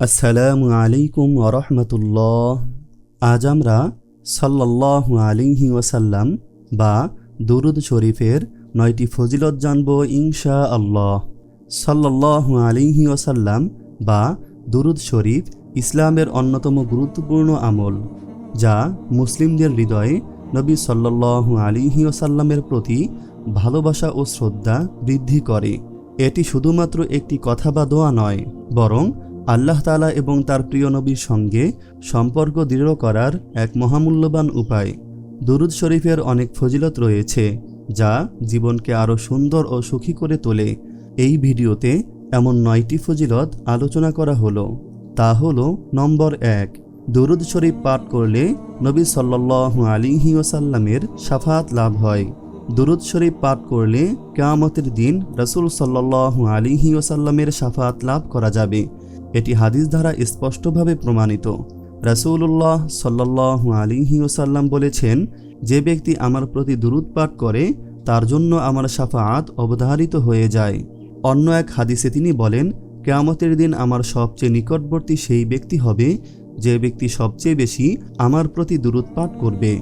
আসসালামু আলাইকুম ওরহমতুল্লাহ আজ আমরা সাল্লাহ আলিহি ওয়াসাল্লাম বা দুরুদ শরীফের নয়টি ফজিলত জানব ইনশা আল্লাহ সাল্লাহ আলিহি ওয়াসাল্লাম বা দুরুদ শরীফ ইসলামের অন্যতম গুরুত্বপূর্ণ আমল, যা মুসলিমদের হৃদয়ে নবী সাল্লাহ আলিহি ওয়াসাল্লামের প্রতি ভালোবাসা ও শ্রদ্ধা বৃদ্ধি করে। এটি শুধুমাত্র একটি কথা বা দোয়া নয়, বরং আল্লাহ তালা এবং তার প্রিয় নবীর সঙ্গে সম্পর্ক দৃঢ় করার এক মহামূল্যবান উপায়। দুরুদ শরীফের অনেক ফজিলত রয়েছে, যা জীবনকে আরও সুন্দর ও সুখী করে তোলে। এই ভিডিওতে এমন নয়টি ফজিলত আলোচনা করা হলো। তা হলো নম্বর এক, দুরুদ শরীফ পাঠ করলে নবী সাল্লাল্লাহু আলিহি ওসাল্লামের সাফাত লাভ হয়। দুরুদ শরীফ পাঠ করলে কেয়ামতের দিন রসুল সাল্লাল্লাহু আলিহি ওসাল্লামের সাফাত লাভ করা যাবে। এটি হাদিস দ্বারা স্পষ্টভাবে প্রমাণিত। রাসূলুল্লাহ সাল্লাল্লাহু আলিহি ওসাল্লাম বলেছেন, যে ব্যক্তি আমার প্রতি দুরুদ পাঠ করে, তার জন্য আমার সাফাত অবধারিত হয়ে যায়। অন্য এক হাদিসে তিনি বলেন, কেয়ামতের দিন আমার সবচেয়ে নিকটবর্তী সেই ব্যক্তি হবে, যে ব্যক্তি সবচেয়ে বেশি আমার প্রতি দুরুদ পাঠ করবে।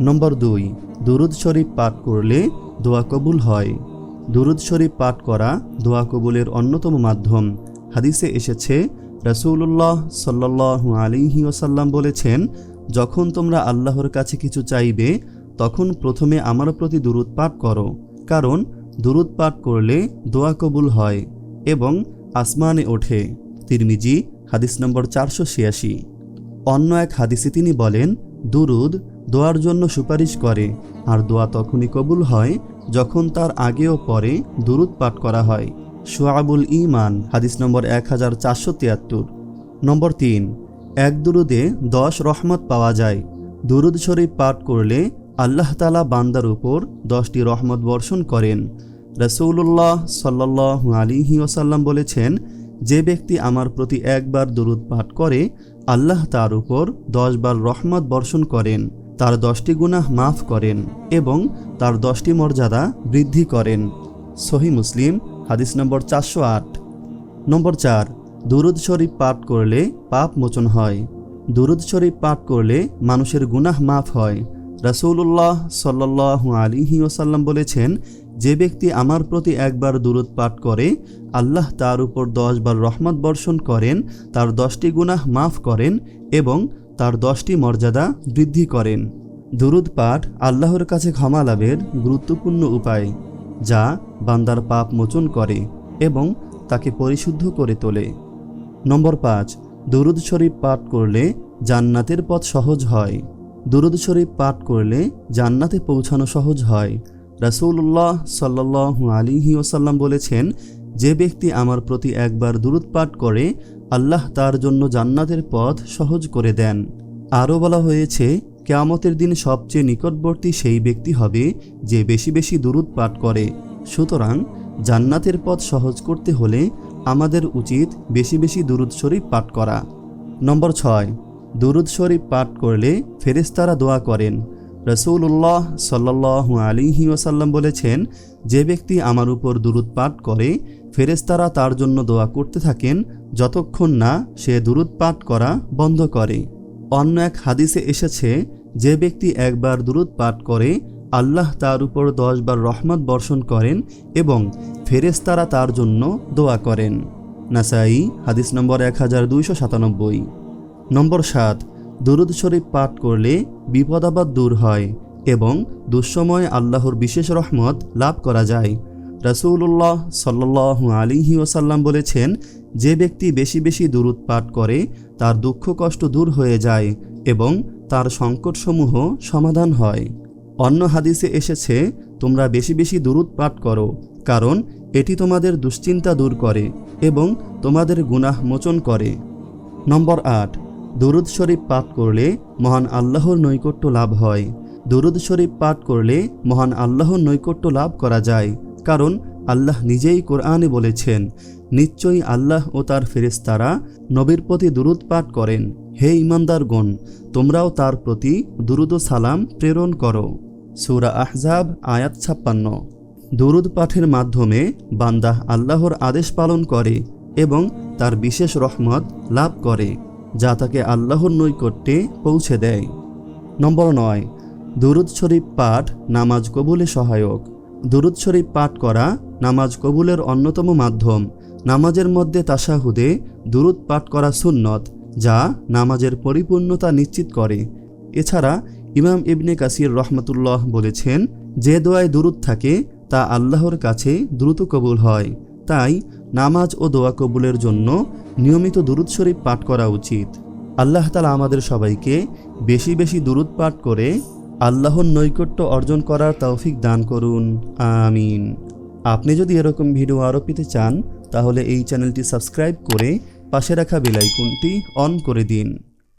নম্বর দুই, দুরুদ শরীফ পাঠ করলে দোয়া কবুল হয়। দুরুদ শরীফ পাঠ করা দোয়া কবুলের অন্যতম মাধ্যম। হাদিসে এসেছে রসুল্লাহ সাল্লাহ আলিহি ওসাল্লাম বলেছেন, যখন তোমরা আল্লাহর কাছে কিছু চাইবে, তখন প্রথমে আমার প্রতি দুরুদ পাঠ করো। কারণ, দুরুদ পাঠ করলে দোয়া কবুল হয় এবং আসমানে ওঠে। তিরমিজি, হাদিস নম্বর চারশো ছিয়াশি। অন্য এক হাদিসে তিনি বলেন, দুরুদ দোয়ার জন্য সুপারিশ করে, আর দোয়া তখনই কবুল হয় যখন তার আগে ও পরে দুরুদ পাঠ করা হয়। সোয়াবুল ইমান হাদিস নম্বর এক হাজার চারশো তিয়াত্তর। নম্বর তিন, এক দুরুদে দশ রহমত পাওয়া যায়। দুরুদ শরীফ পাঠ করলে আল্লাহ তালা বান্দার উপর দশটি রহমত বর্ষণ করেন। রসৌল্লাহ সাল্লাহ আলিহি ওসাল্লাম বলেছেন, যে ব্যক্তি আমার প্রতি একবার দুরুদ পাঠ করে, আল্লাহ তার উপর দশবার রহমত বর্ষণ করেন। তার দশটি গুনাহ মাফ করেন এবং তার দশটি মর্যাদা বৃদ্ধি করেন। সহি মুসলিম হাদিস নম্বর চারশো আট। নম্বর চার, দুরুদ শরীফ পাঠ করলে পাপ মোচন হয়। দুরুদ শরীফ পাঠ করলে মানুষের গুনাহ মাফ হয়। রাসৌল্লাহ সাল্লাহ আলিহি ওসাল্লাম বলেছেন, যে ব্যক্তি আমার প্রতি একবার দুরুদ পাঠ করে, আল্লাহ তার উপর দশবার রহমত বর্ষণ করেন, তার দশটি গুনাহ মাফ করেন এবং তার দশটি মর্যাদা বৃদ্ধি করেন। দুরুদ পাঠ আল্লাহর কাছে ক্ষমা লাভের গুরুত্বপূর্ণ উপায়। যা বান্দার পাপ মোচন করে এবং তাকে পরিশুদ্ধ করে তোলে। নম্বর পাঁচ, দুরুদ শরীফ পাঠ করলে জান্নাতের পথ সহজ হয়। দুরুদ শরীফ পাঠ করলে জান্নাতে পৌঁছানো সহজ হয়। রাসৌল্লাহ সাল্লাহ আলিহি ওসাল্লাম বলেছেন, যে ব্যক্তি আমার প্রতি একবার দুরুদ পাঠ করে, আল্লাহ তার জন্য জান্নাতের পথ সহজ করে দেন। আরও বলা হয়েছে কেয়ামতের দিন সবচেয়ে নিকটবর্তী সেই ব্যক্তি হবে যে বেশি বেশি দুরুদ পাঠ করে। সুতরাং জান্নাতের পথ সহজ করতে হলে আমাদের উচিত বেশি বেশি দুরুদ শরীফ পাঠ করা। নম্বর ছয়, দুরুদ শরীফ পাঠ করলে ফেরেস্তারা দোয়া করেন। রসৌল্লাহ সাল্লাহ আলিহি ওসাল্লাম বলেছেন, যে ব্যক্তি আমার উপর দুরুদ পাঠ করে ফেরেস্তারা তার জন্য দোয়া করতে থাকেন, যতক্ষণ না সে দুরুদ পাঠ করা বন্ধ করে। অন্য এক হাদিসে এসেছে যে ব্যক্তি একবার দুরুদ পাঠ করে, আল্লাহ তার উপর দশবার রহমত বর্ষণ করেন এবং ফেরেস্তারা তার জন্য দোয়া করেন। নাসাই, হাদিস নম্বর এক হাজার দুইশো সাতানব্বই। নম্বর সাত, দুরুদ শরীফ পাঠ করলে বিপদাবাদ দূর হয় এবং দুঃসময় আল্লাহর বিশেষ রহমত লাভ করা যায়। রাসুল্লাহ সাল্লাহ আলিহি ওসাল্লাম বলেছেন, যে ব্যক্তি বেশি বেশি দুরুদ পাঠ করে, তার দুঃখ কষ্ট দূর হয়ে যায় এবং তার সংকটসমূহ সমাধান হয়। অন্য হাদিসে এসেছে, তোমরা বেশি বেশি দুরুদ পাঠ করো, কারণ এটি তোমাদের দুশ্চিন্তা দূর করে এবং তোমাদের গুনাহ মোচন করে। নম্বর আট, দুরুদ শরীফ পাঠ করলে মহান আল্লাহর নৈকট্য লাভ হয়। দুরুদ শরীফ পাঠ করলে মহান আল্লাহর নৈকট্য লাভ করা যায়, কারণ আল্লাহ নিজেই কোরআনে বলেছেন, নিশ্চয়ই আল্লাহ ও তার ফেরেস্তারা নবীর প্রতি দুরুদ পাঠ করেন। হে ইমানদারগণ, তোমরাও তার প্রতি দুরুদ সালাম প্রেরণ করো। সূরা আহজাব, আয়াত ছাপ্পান্ন। দুরুদ পাঠের মাধ্যমে বান্দা আল্লাহর আদেশ পালন করে এবং তার বিশেষ রহমত লাভ করে, যা তাকে আল্লাহর নৈকট্যে পৌঁছে দেয়। নম্বর নয়, দুরুদ শরীফ পাঠ নামাজ কবুলে সহায়ক। দুরুদ শরীফ পাঠ করা নামাজ কবুলের অন্যতম মাধ্যম। নামাজের মধ্যে তাসাহুদে দুরুদ পাঠ করা সুন্নত। যা নামাজের পরিপূর্ণতা নিশ্চিত করে। এছাড়া ইমাম ইবনে কাসির রহমতুল্লাহ বলেছেন, যে দোয়ায় দুরুদ থাকে, তা আল্লাহর কাছে দ্রুত কবুল হয়। তাই নামাজ ও দোয়া কবুলের জন্য নিয়মিত দুরুদ শরীফ পাঠ করা উচিত। আল্লাহ তালা আমাদের সবাইকে বেশি বেশি দুরুদ পাঠ করে আল্লাহর নৈকট্য অর্জন করার তৌফিক দান করুন। আমিন। আপনি যদি এরকম ভিডিও আরও পেতে চান, তাহলে এই চ্যানেলটি সাবস্ক্রাইব করে পাশে রাখা বেলাইকনটি অন করে দিন।